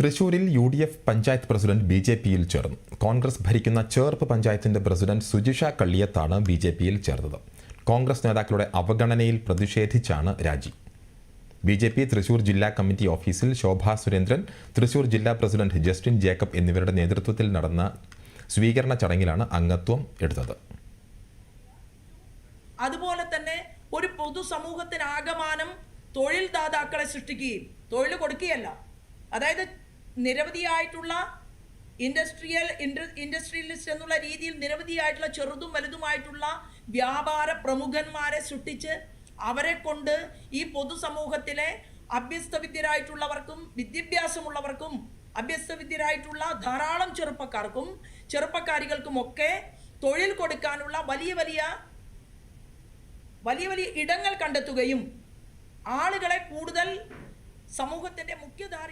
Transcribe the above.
തൃശൂരിൽ U D F panchayat president B J പിയിൽ ചേർന്നു. കോൺഗ്രസ് ഭരിക്കുന്ന ചേർപ്പ് പഞ്ചായത്തിന്റെ പ്രസിഡന്റ് സുജിഷ കള്ളിയത്താണ് ബി ജെ പിയിൽ ചേർന്നത്. കോൺഗ്രസ് നേതാക്കളുടെ അവഗണനയിൽ പ്രതിഷേധിച്ചാണ് രാജി. ബി ജെ പി തൃശൂർ ജില്ലാ കമ്മിറ്റി ഓഫീസിൽ ശോഭാ സുരേന്ദ്രൻ തൃശൂർ ജില്ലാ പ്രസിഡന്റ് ജസ്റ്റിൻ ജേക്കബ് എന്നിവരുടെ നേതൃത്വത്തിൽ നടന്ന സ്വീകരണ ചടങ്ങിലാണ് അംഗത്വം എടുത്തത്. അതുപോലെ തന്നെ ഒരു പൊതുസമൂഹത്തിനാകമാനം തൊഴിൽ ദാതാക്കളെ സൃഷ്ടിക്കുകയും തൊഴിൽ കൊടുക്കുകയല്ല. അതായത് നിരവധിയായിട്ടുള്ള ഇൻഡസ്ട്രിയൽ ഇൻഡസ്ട്രിയലിസ്റ്റ് എന്നുള്ള രീതിയിൽ നിരവധിയായിട്ടുള്ള ചെറുതും വലുതുമായിട്ടുള്ള വ്യാപാര പ്രമുഖന്മാരെ സൃഷ്ടിച്ച് അവരെ കൊണ്ട് ഈ പൊതുസമൂഹത്തിലെ അഭ്യസ്തവിദ്യരായിട്ടുള്ളവർക്കും വിദ്യാഭ്യാസമുള്ളവർക്കും അഭ്യസ്തവിദ്യരായിട്ടുള്ള ധാരാളം ചെറുപ്പക്കാർക്കും ചെറുപ്പക്കാരികൾക്കുമൊക്കെ തൊഴിൽ കൊടുക്കാനുള്ള വലിയ വലിയ വലിയ വലിയ ഇടങ്ങൾ കണ്ടെത്തുകയും ആളുകളെ കൂടുതൽ സമൂഹത്തിന്റെ മുഖ്യധാര